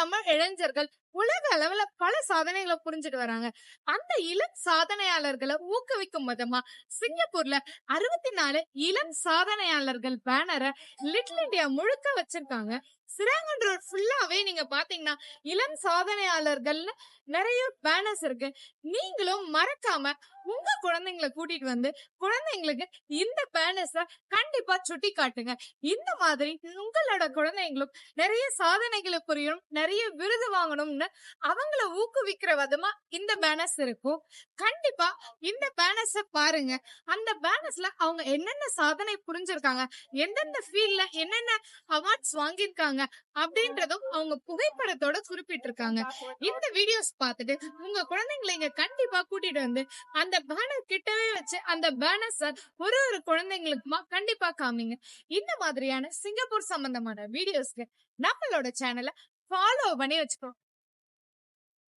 தமிழ் இளைஞர்கள் உலக அளவுல பல சாதனைகளை புரிஞ்சுட்டு வராங்க. அந்த இளம் சாதனையாளர்களை ஊக்குவிக்கும் விதமா சிங்கப்பூர்ல அறுபத்தி நாலு இளம் சாதனையாளர்கள் பேனரை லிட்டில் இண்டியா முழுக்க வச்சிருக்காங்க. சிராங்கன்றோர் ஃபுல்லாவே நீங்க பாத்தீங்கன்னா இளம் சாதனையாளர்கள்னு நிறைய பேனர்ஸ் இருக்கு. நீங்களும் மறக்காம உங்க குழந்தைங்களை கூட்டிட்டு வந்து குழந்தைங்களுக்கு இந்த பேனர்ஸ கண்டிப்பா சுட்டி காட்டுங்க. இந்த மாதிரி உங்களோட குழந்தைங்களும் நிறைய சாதனைகளை புரியணும் நிறைய விருது வாங்கணும் அப்படின்னு அவங்கள ஊக்குவிக்கிற விதமா இந்த பேனர்ஸ் இருக்கும். கண்டிப்பா இந்த பேனர்ஸ பாருங்க. அந்த பேனர்ஸ்ல அவங்க என்னென்ன சாதனை புரிஞ்சிருக்காங்க எந்தெந்த ஃபீல்ட்ல என்னென்ன அவார்ட்ஸ் வாங்கியிருக்காங்க அப்படின்றதும் அவங்க புகைப்படத்தோட குறிப்பிட்டிருக்காங்க. இந்த வீடியோஸ் பார்த்துட்டு உங்க குழந்தைங்களை இங்க கண்டிப்பா கூட்டிட்டு வந்து அந்த பேனர் கிட்டவே வச்சு அந்த பேனர்ஸ ஒரு ஒரு குழந்தைங்களுக்குமா கண்டிப்பா காமிங்க. இந்த மாதிரியான சிங்கப்பூர் சம்பந்தமான வீடியோஸ்க்கு நம்மளோட சேனலை ஃபாலோ பண்ணி வச்சுக்கோ.